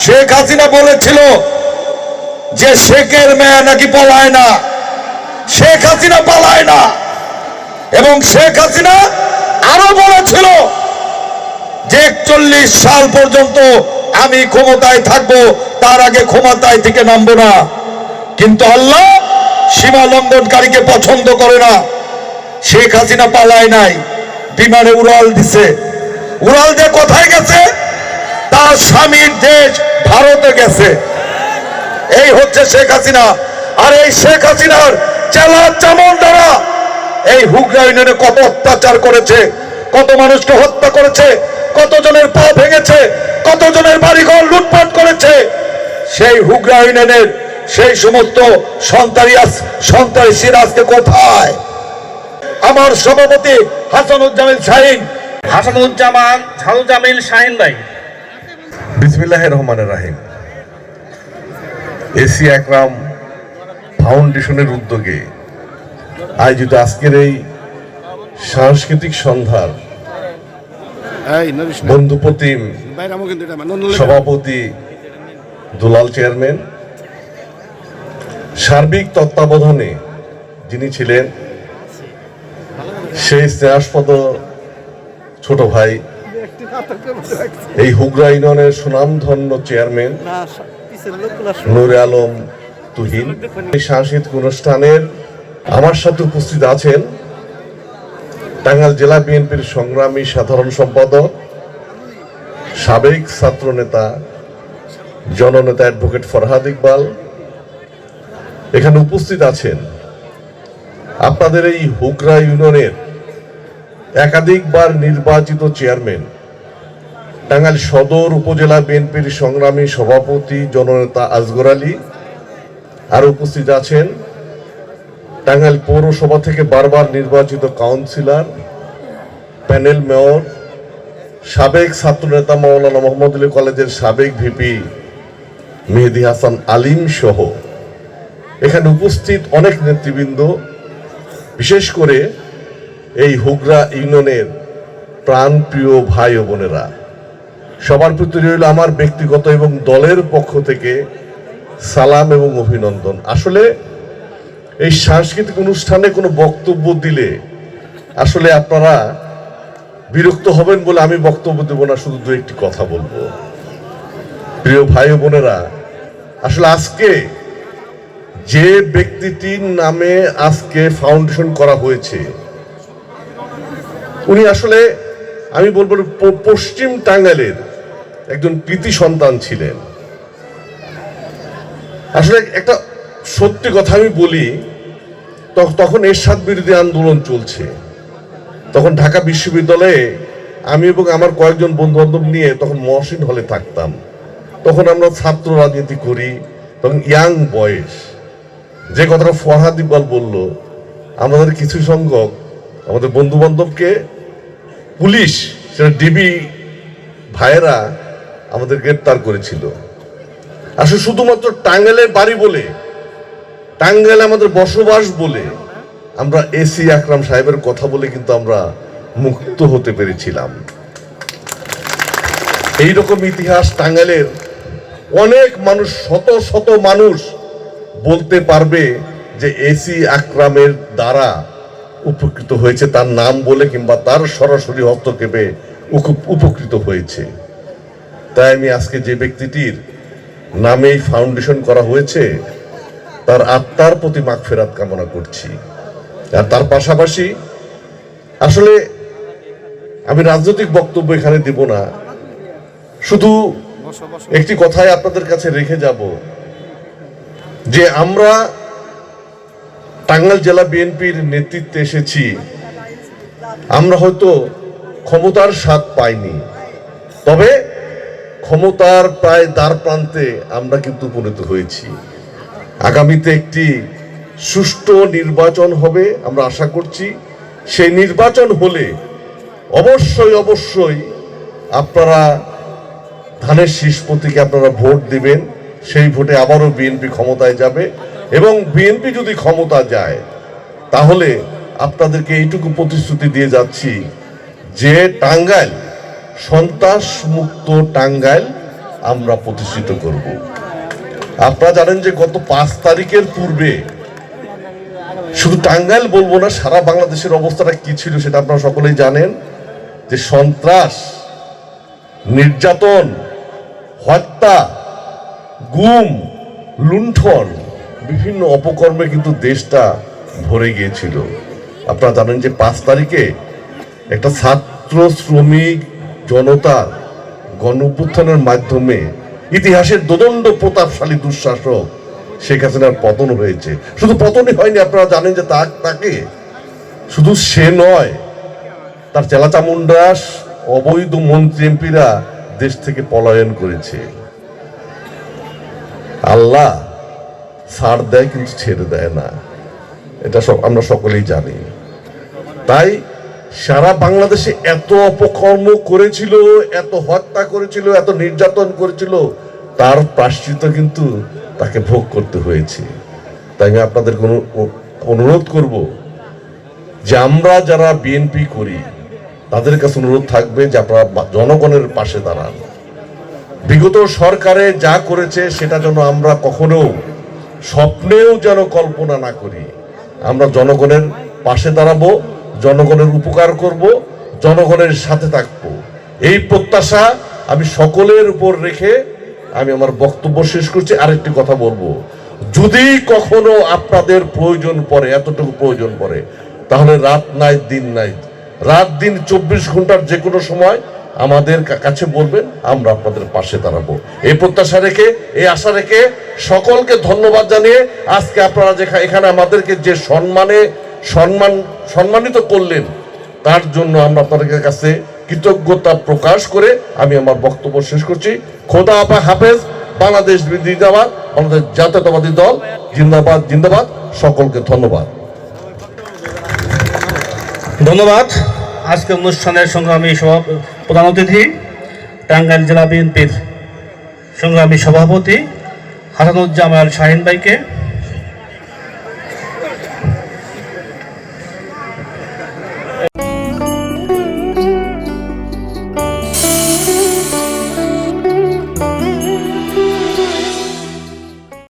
শেখ হাসিনা বলেছিল যে শেখের মেয়ে নাকি পলায় না। শেখ হাসিনা পালায় না। এবং শেখ হাসিনা আরও বলেছিল যে একচল্লিশ সাল পর্যন্ত আমি ক্ষমতায় থাকব, তার আগে ক্ষমতায় থেকে নামবো না। কিন্তু আল্লাহ সীমা লঙ্ঘনকারীকে পছন্দ করে না। শেখ হাসিনা পালায় নাই, বিমানে উড়াল দিছে। উড়াল দিয়ে কোথায় গেছে? তার স্বামীর দেশ ভারতে গেছে। এই হচ্ছে শেখ হাসিনা। আর এই শেখ হাসিনার চেলা চামল দ্বারা এই হুগরা ইউনিয়নে কত অত্যাচার করেছে, কত মানুষকে হত্যা করেছে, কতজনের পা ভেঙেছে, কতজনের বাড়িঘর লুটপাট করেছে, সেই হুগরা ইউনিয়নের সেই সমস্ত সন্তানি আজ- সন্তানি সিরাজকে কোথায়? আমার সভাপতি হাসানুজ্জামিল শাহিন। হাসানুজ্জামান ঝালুজামিল শাহিন ভাই। বিসমিল্লাহ রহমানের রাহিম। এসি একরাম ফাউন্ডেশনের উদ্যোগে আয়োজিত আজকের এই সাংস্কৃতিক সন্ধ্যার এটা নন্দন সভাপতি দুলাল চেয়ারম্যান সার্বিক তত্ত্বাবধানে যিনি ছিলেন সেই স্নেহাস্পদ ছোট ভাই এই হুগরা ইউনিয়নের সুনামধন্য চেয়ারম্যান নুরে আলম তুহিন। এই সাংস্কৃতিক অনুষ্ঠানের আমার সাথে উপস্থিত আছেন টাঙ্গাইল জেলা বিএনপির সংগ্রামী সাধারণ সম্পাদক সাবেক ছাত্র নেতা জননেতা অ্যাডভোকেট ফরহাদ ইকবাল। এখানে উপস্থিত আছেন আপনাদের এই হুগরা ইউনিয়নের একাধিকবার নির্বাচিত চেয়ারম্যান টাঙ্গাইল সদর উপজেলা বিএনপির সংগ্রামী সভাপতি জননেতা আজগর আলী আর উপস্থিত আছেন টাঙ্গাইল পৌরসভা থেকে বারবার নির্বাচিত কাউন্সিলর, প্যানেল মেয়র, সাবেক ছাত্রনেতা মৌলানা মোহাম্মদ আলী কলেজের সাবেক ভিপি মেহেদি হাসান আলিম সহ। এখানে উপস্থিত অনেক নেতৃবৃন্দ, বিশেষ করে এই হুগরা ইউনিয়নের প্রাণপ্রিয় ভাই ও বোনেরা। সবার প্রতি রইল আমার ব্যক্তিগত এবং দলের পক্ষ থেকে সালাম এবং অভিনন্দন। আসলে এই সাংস্কৃতিক অনুষ্ঠানে কোনো বক্তব্য দিলে আসলে আপনারা বিরক্ত হবেন বলে আমি বক্তব্য দেব না, শুধু দু একটি কথা বলব। প্রিয় ভাই বোনেরা, আসলে আজকে যে ব্যক্তিটির নামে আজকে ফাউন্ডেশন করা হয়েছে, উনি আসলে, আমি বলব, পশ্চিম টাঙ্গাইলের একজন কৃতি সন্তান ছিলেন। আসলে একটা সত্যি কথা আমি বলি তখ- তখন এরশাদ বিরোধী আন্দোলন চলছে। তখন ঢাকা বিশ্ববিদ্যালয়ে আমি এবং আমার কয়েকজন বন্ধু বান্ধব নিয়ে তখন মহসিন হলে থাকতাম। তখন আমরা ছাত্র রাজনীতি করি, তখন ইয়াং বয়স। যে কথাটা ফরহাদ ইকবাল বলল আমাদের কিছু সংখ্যক, আমাদের বন্ধু বান্ধবকে পুলিশ, সেটা ডিবি ভাইয়েরা আমাদের গ্রেপ্তার করেছিল। আসলে শুধুমাত্র টাঙ্গাইলের বাড়ি বলে, টাঙ্গাইলে আমাদের বসবাস বলে আমরা এসি আকরাম সাহেবের কথা বলে কিন্তু আমরা মুক্ত হতে পেরেছিলাম। এইরকম ইতিহাস টাঙ্গাইলের অনেক মানুষ, শত শত মানুষ বলতে পারবে যে এসি আকরামের দ্বারা উপকৃত হয়েছে, তার নাম বলে কিংবা তার সরাসরি হস্তক্ষেপে উপ- উপকৃত হয়েছে। তাই আমি আজকে যে ব্যক্তিটির নামে এই ফাউন্ডেশন করা হয়েছে, তার আত্মার প্রতি মাগফেরাত কামনা করছি। আর তার পাশাপাশি, আসলে আমি রাজনৈতিক বক্তব্য এখানে দিব না। শুধু একটি কথাই আপনাদের কাছে রেখে যাব, যে আমরা টাঙ্গাইল জেলা বিএনপির নেতৃত্বে এসেছি। আমরা হয়তো ক্ষমতার স্বাদ পাইনি। তবে ক্ষমতার প্রায় দ্বার প্রান্তে আমরা কিন্তু উপনীত হয়েছি। আগামীতে একটি সুষ্ঠু নির্বাচন হবে, আমরা আশা করছি। সেই নির্বাচন হলে অবশ্যই অবশ্যই আপনারা ধানের শীষ প্রতীকে আপনারা ভোট দিবেন। সেই ভোটে আবারও বিএনপি ক্ষমতায় যাবে এবং বিএনপি যদি ক্ষমতা যায়, তাহলে আপনাদেরকে এইটুকু প্রতিশ্রুতি দিয়ে যাচ্ছি যে টাঙ্গাইল সন্ত্রাস মুক্ত টাঙ্গাইল আমরা প্রতিষ্ঠিত করব। আপনারা জানেন যে গত পাঁচ তারিখের পূর্বে শুধু টাঙ্গাইল বলব না, সারা বাংলাদেশের অবস্থাটা কি ছিল সেটা আপনারা সকলেই জানেন, যে সন্ত্রাস, নির্যাতন, হত্যা, গুম, লুণ্ঠন বিভিন্ন অপকর্মে কিন্তু দেশটা ভরে গিয়েছিল। আপনারা জানেন যে পাঁচ তারিখে একটা ছাত্র শ্রমিক জনতার গণ অভ্যুত্থানের মাধ্যমে ইতিহাসের দোদণ্ড প্রতাপশালী দুঃশাসক শেখ হাসিনার পতন হয়েছে। শুধু পতনই হয়নি, আপনারা জানেন যে তা তাকে শুধু সে নয়, তার চেলাচামুন্ডাস অবৈধ মন্ত্রী এমপিরা দেশ থেকে পলায়ন করেছে। আল্লাহ ছাড় দেয় কিন্তু ছেড়ে দেয় না। এটা সব আমরা সকলেই জানি। তাই সারা বাংলাদেশে এত অপকর্ম করেছিল, এত হত্যা করেছিল, এত নির্যাতন করেছিল, তার প্রাশ্চিত কিন্তু তাকে ভোগ করতে হয়েছে। তাই আমি আপনাদের কোনো অনুরোধ করব যে আমরা যারা বিএনপি করি, তাদের কাছে অনুরোধ থাকবে যে আপনারা জনগণের পাশে দাঁড়ান। বিগত সরকারে যা করেছে, সেটা যেন আমরা কখনো স্বপ্নেও যেন কল্পনা না করি। আমরা জনগণের পাশে দাঁড়াবো জনগণের উপকার করব, জনগণের সাথে থাকব। এই প্রত্যাশা আমি সকলের উপর রেখে আমি আমার বক্তব্য শেষ করছি। আরেকটি কথা বলব। যদি কখনো আপনাদের প্রয়োজন পড়ে, এতটুকু প্রয়োজন পড়ে, তাহলে রাত নাই, দিন নাই। রাত, দিন, চব্বিশ ঘণ্টার যে কোনো সময় আমাদের কাছে বলবেন, আমরা আপনাদের পাশে দাঁড়াবো। এই প্রত্যাশা রেখে, এই আশা রেখে সকলকে ধন্যবাদ জানিয়ে আজকে আপনারা যেখানে এখানে আমাদেরকে যে সম্মানে সম্মান, সম্মানিত করলেন, তার জন্য আমরা আপনাদের কাছে কৃতজ্ঞতা প্রকাশ করে আমি আমার বক্তব্য শেষ করছি। খোদা আপা হাফেজ, বাংলাদেশ জিন্দাবাদ বাংলাদেশ জাতীয়তাবাদী দল, জিন্দাবাদ জিন্দাবাদ, সকলকে ধন্যবাদ। ধন্যবাদ। আজকে অনুষ্ঠানের সংগ্রামী সভা প্রধান অতিথি, টাঙ্গাইল জেলা বিএনপির সংগ্রামী সভাপতি হাসানুজ্জামাল শাহিন ভাইকে